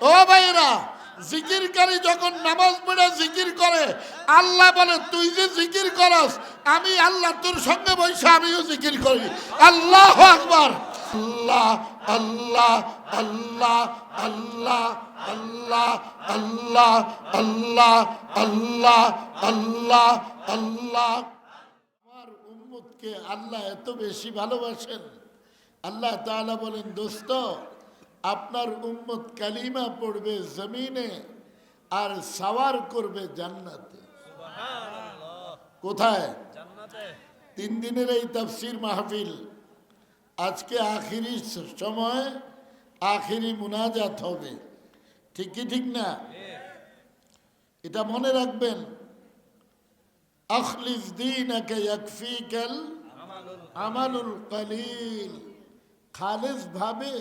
ও ভাইরা, জিকিরকারী যখন নামাজ পড়ে জিকির করে, আল্লাহ বলে, তুই যে জিকির করস, আমি আল্লাহ তোর সঙ্গে বসে আমিও জিকির করি। আল্লাহ আকবার। আল্লাহ আল্লাহ আল্লাহ আল্লাহ আল্লাহ আল্লাহ আল্লাহ আল্লাহ আল্লাহ আল্লাহ। আমার উম্মতকে আল্লাহ এত বেশি ভালোবাসেন। আল্লাহ তাআলা বলেন, দোস্ত আপনার উম্মত কালিমা পড়বে জমিনে আর সাওয়ার করবে জান্নাতে। কোথায়? তিন দিনের এই তাফসির মাহফিল। আজকে আখিরি সময় আখিরি মুনাজাত হবে। ঠিক কি ঠিক না? এটা মনে রাখবেন। দিনাকে ইয়াকফিকাল আমালুল কালিল। খালেজ ভাবে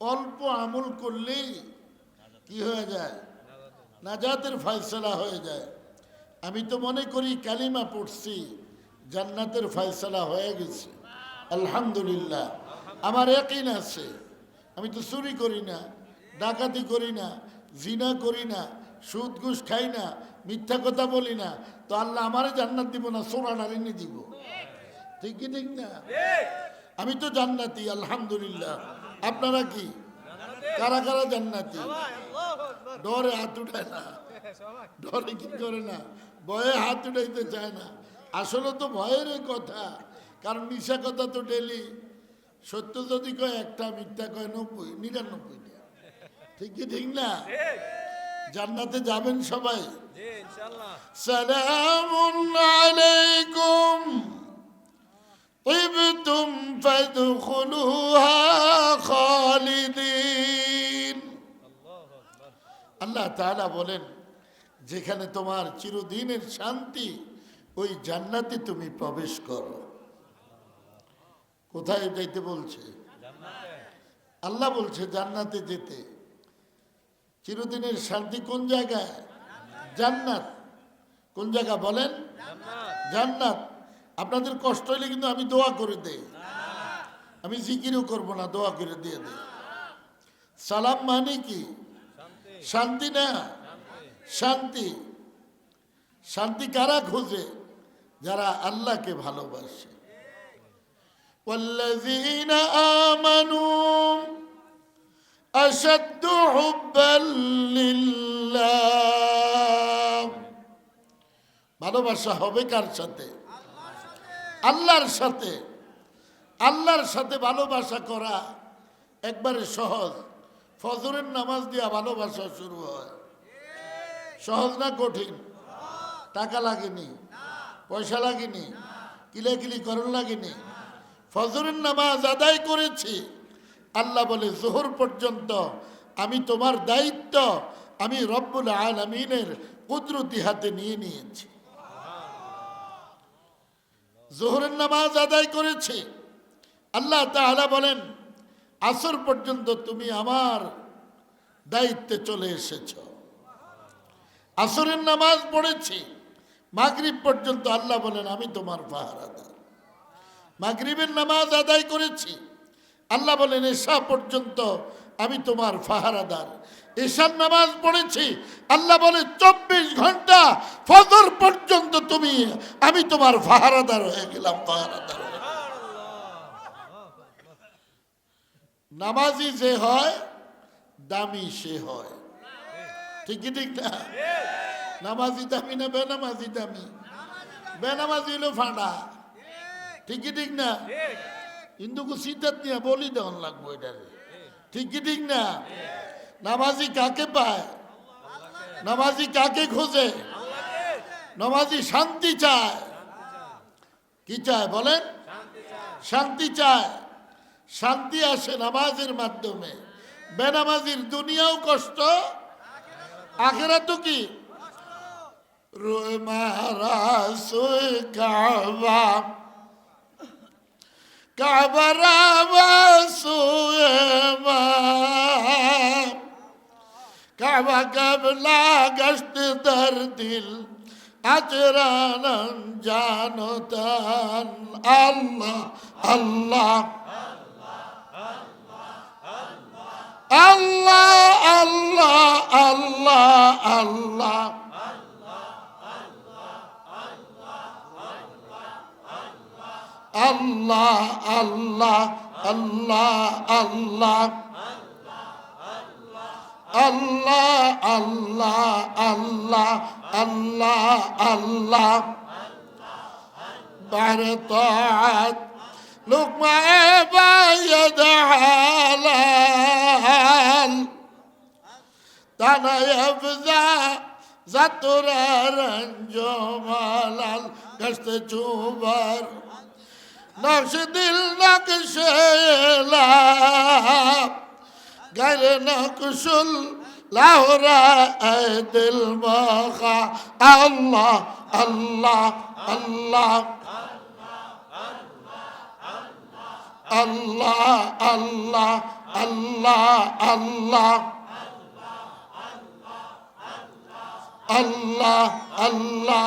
অল্প আমল করলেই কি হয়ে যায়? নাজাতের ফয়সলা হয়ে যায়। আমি তো মনে করি কালিমা পড়ছি জান্নাতের ফয়সলা হয়ে গেছে। আলহামদুলিল্লাহ। আমার একইন আছে। আমি তো চুরি করি না ডাকাতি করি না জিনা করি না সুদ ঘুষ খাই না মিথ্যা কথা বলি না। তো আল্লাহ আমারে জান্নাত দিব না সোনা নারিনি দিব। ঠিক কি ঠিক না? আমি তো জান্নাতি আলহামদুলিল্লাহ। আপনারা কি? কারা কারা জান্নাতি? ডরে হাত উঠায় না। ডরে কি করে না? ভয়ে হাত উঠাইতে চায় না। আসলে তো ভয়ের কথা। কারণ মিশা কথা তো ডেলি। সত্য যদি কয় একটা মিথ্যা কয় নব্বই নিরানব্বইটা ঠিক কি ঠিক না? জান্নাতে যাবেন সবাই। আলাইকুম। طبتم فادخلوها خالدين আল্লাহ তাআলা বলেন যেখানে তোমার চিরদিনের শান্তি ওই জান্নাতে তুমি প্রবেশ করো কোথায় যাইতে বলছে আল্লাহ বলছে জান্নাতে যেতে চিরদিনের শান্তি কোন জায়গায় জান্নাত কোন জায়গা বলেন জান্নাত আপনাদের কষ্ট হলে কিন্তু আমি দোয়া করে দেই আমি জিকিরও করব না দোয়া করে দিয়ে দেই সালাম মানে কি শান্তি না শান্তি শান্তি কারা খোঁজে যারা আল্লাহকে ভালোবাসে والذين آمنوا أشد حبا لله ভালোবাসা হবে কার সাথে আল্লাহর সাথে আল্লাহর সাথে ভালোবাসা করা একবারে সহজ। ফজরের নামাজ দিয়া ভালোবাসা শুরু হয়। সহজ না কঠিন? টাকা লাগেনি? পয়সা লাগেনি? কিলাকিলি করণ লাগেনি? ফজরের নামাজ আদায় করেছি। আল্লাহ বলে, জোহর পর্যন্ত আমি তোমার দায়িত্ব, আমি রব্বুল আলমিনের কুদরতি হাতে নিয়ে নিয়েছি। জোহরের নামাজ আদায় করেছি। আল্লাহ তাআলা বলেন, আসর পর্যন্ত তুমি আমার দায়িত্বে চলে এসেছ। আসরের নামাজ পড়েছি, মাগরিব পর্যন্ত আল্লাহ বলেন, আমি তোমার পাহারাদার। মাগরিবের নামাজ আদায় করেছি, আল্লাহ বলেন, এশা পর্যন্ত আমি তোমার ফাহারাদার। ঈশান নামাজ পড়েছি। আল্লাহ বলে চব্বিশ ঘণ্টা ফজর পর্যন্ত তুমি আমি তোমার ফাহারাদার হয়ে গেলাম ফাহারাদার নামাজি যে হয় দামি সে হয়। ঠিক ঠিক না? নামাজি দামি না বেনামাজি দামি? বেনামাজি হলো ফাঁড়া। ঠিক ঠিক না? হিন্দুকে সিদ্ধাত নিয়ে বলি দেওয়ান লাগবো এটারে। ঠিক কি ঠিক না? নামাজি কাকে পায়? নামাজি কাকে খোঁজে? নামাজি শান্তি চায়। কি চায় বলেন? শান্তি চায়। শান্তি আসে নামাজের মাধ্যমে। বেনামাজির দুনিয়াও কষ্ট। আখেরা তো কি? রোয় মারা সোয় কাবা। কাবারা সুয়েমা কাবা কবলা গস্ত দর দিল আচরানন জানতান আল্লাহ আল্লাহ আল্লাহ আল্লাহ আল্লাহ আল্লাহ Allah Allah Allah Allah Allah Allah Allah Allah Allah بعد طاعة لقمة بايد حلال دانا يبذا زتر رنجو مالال قشت چوبر naqsh দিল নকশেলা গর নকশুল লাহরা দিল মখা। আল্লাহ আল্লাহ আল্লাহ। আল্লাহ আল্লাহ আল্লাহ আল্লাহ। আল্লাহ আল্লাহ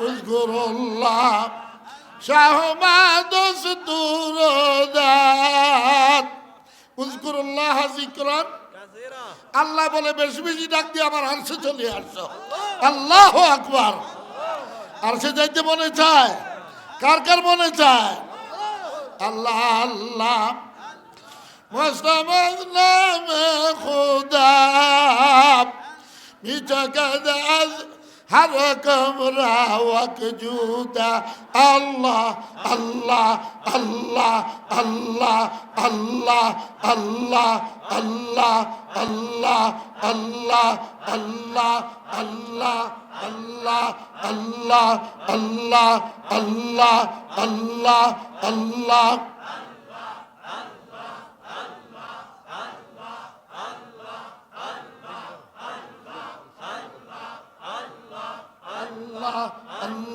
اذكروا الله شاه ما دستور ذات اذكروا الله ذكرا আল্লাহ বলে বেশি বেশি ডাক দিয়ে আমার আরশে চলে আসছো আল্লাহ আকবার আরশে যাইতে মনে চায় কার কার মনে চায় আল্লাহ আল্লাহ মস্তমদ নামে খুদা মিঠা কাদাজ হর কমরা ওয়াক জুদা আল্লাহ আল্লাহ আল্লাহ আল্লাহ আল্লাহ আল্লাহ আল্লাহ আল্লাহ আল্লাহ আল্লাহ আল্লাহ আল্লাহ আল্লাহ আল্লাহ আল্লাহ আল্লাহ আল্লাহ আল্লাহ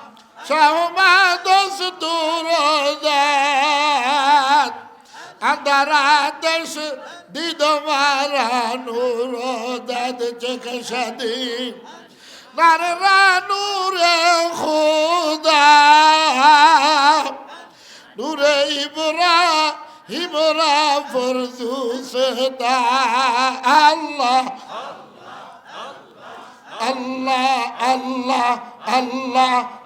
شهما دستور داد اندراتش دید مرا نور داد چکشدی در را نور خدا نور ابراهیم را فردوس دا الله الله الله الله الله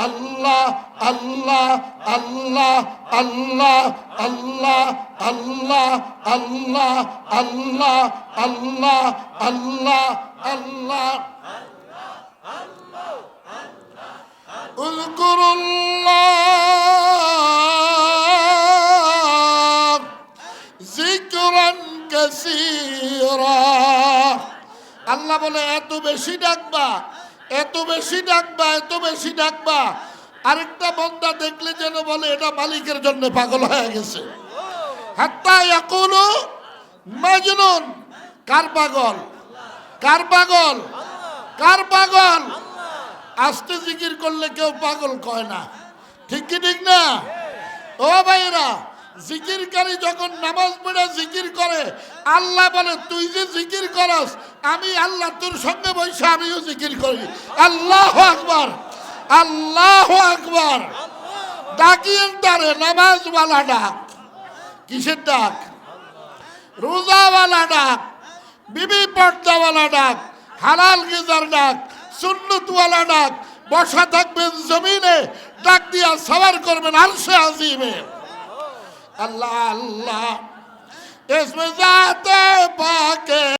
আল্লাহ আল্লাহ আল্লাহ আল্লাহ আল্লাহ আল্লাহ আল্লাহ আল্লাহ আল্লাহ আল্লাহ আল্লাহ اذكروا الله ذكرا كثيرا আল্লাহ বলে এত বেশি ডাকবা এত বেশি ডাকবা, এত বেশি ডাকবা। আরেকটা বন্দা দেখলে যেন বলে, এটা মালিকের জন্য পাগল হয়ে গেছে। হাত্তা ইয়াকুলু মাজনুন। কার পাগল? কার পাগল? কার পাগল? আস্তে জিকির করলে কেউ পাগল কয় না। ঠিক কি ঠিক না? ও ভাইরা জিকিরকারী যখন নামাজ পড়ে জিকির করে, আল্লাহ বলে, তুই যে জিকির করস, আমি আল্লাহ তোর সঙ্গে বসে আমিও জিকির করি। আল্লাহ আকবার আল্লাহ আকবার। ডাকিয়েন তারে নামাজওয়ালা ডাক। কিসের ডাক? রোজাওয়ালা ডাক, বিবি পর্দাওয়ালা ডাক, হালাল গিজার ডাক, সুন্নতওয়ালা ডাক। বসা থাকবেন জমিনে, ডাক দিয়া সবার করবেন আলসে আজিমে। Allah, Allah. It's without the pocket.